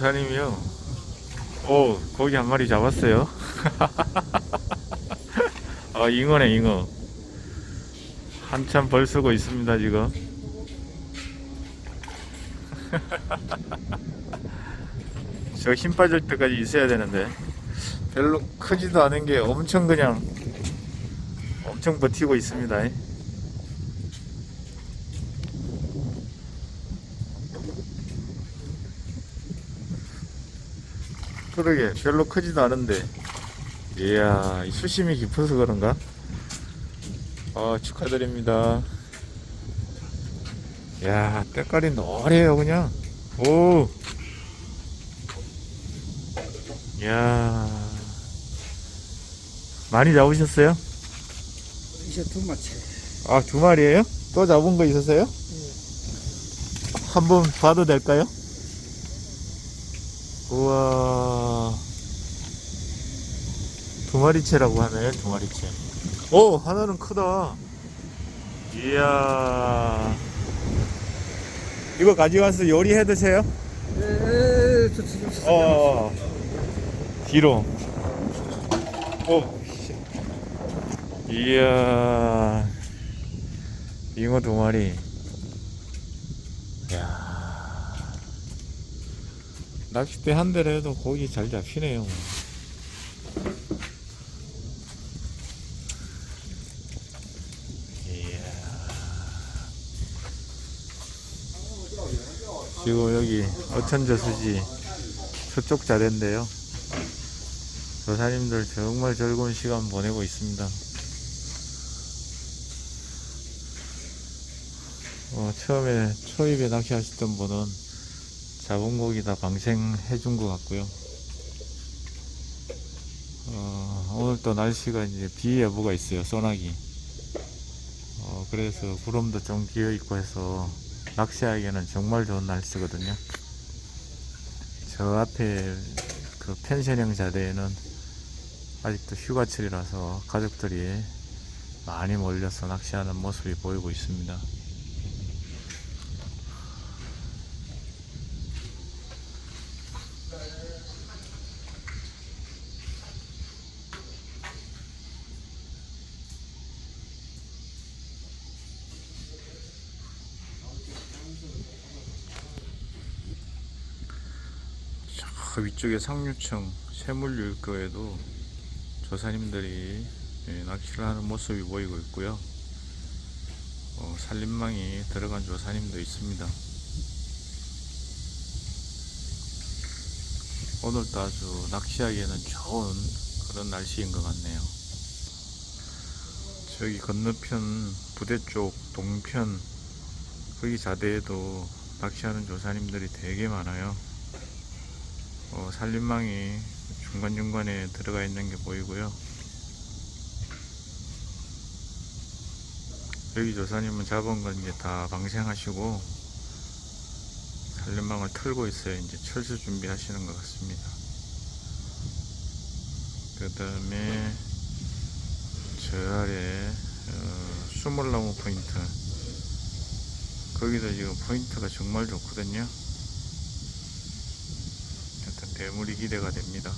조사님이요. 오, 고기 한 마리 잡았어요. 아, 잉어네, 잉어. 한참 벌 쓰고 있습니다, 지금. 저 힘 빠질 때까지 있어야 되는데. 별로 크지도 않은 게 엄청 그냥 엄청 버티고 있습니다. 그러게 별로 크지도 않은데 이야 이 수심이 깊어서 그런가? 아 축하드립니다 야 때깔이 노래요 그냥 오야 많이 잡으셨어요? 이제 두 마치. 아두 마리예요? 또 잡은 거 있으세요? 한번 봐도 될까요? 우와. 두 마리채라고 하네 두 마리채. 오 하나는 크다. 이야. 이거 가져가서 요리해 드세요? 저, 저, 저, 어 뒤로. 오. 이야. 잉어 두 마리. 야 낚싯대 한 대로 해도 고기 잘 잡히네요. 이야. 지금 여기 어천저 수지 서쪽 자대인데요. 조사님들 정말 즐거운 시간 보내고 있습니다. 어, 처음에 초입에 낚시하셨던 분은 잡은 고기 다 방생해 준 것 같고요. 어, 오늘 또 날씨가 이제 비 예보가 있어요, 소나기. 어, 그래서 구름도 좀 끼어 있고 해서 낚시하기에는 정말 좋은 날씨거든요. 저 앞에 그 펜션형 자대에는 아직도 휴가철이라서 가족들이 많이 몰려서 낚시하는 모습이 보이고 있습니다. 저 위쪽에 상류층 쇠물유일거에도 조사님들이 예, 낚시를 하는 모습이 보이고 있고요. 어, 산림망이 들어간 조사님도 있습니다. 오늘도 아주 낚시하기에는 좋은 그런 날씨인 것 같네요. 저기 건너편 부대 쪽 동편 거기 자대에도 낚시하는 조사님들이 되게 많아요. 어, 산림망이 중간중간에 들어가 있는 게 보이고요. 여기 조사님은 잡은 건 이제 다 방생하시고 산림망을 털고 있어요. 이제 철수 준비하시는 것 같습니다. 그 다음에 저 아래 어, 수몰나무 포인트 거기도 지금 포인트가 정말 좋거든요. 대물이 기대가 됩니다.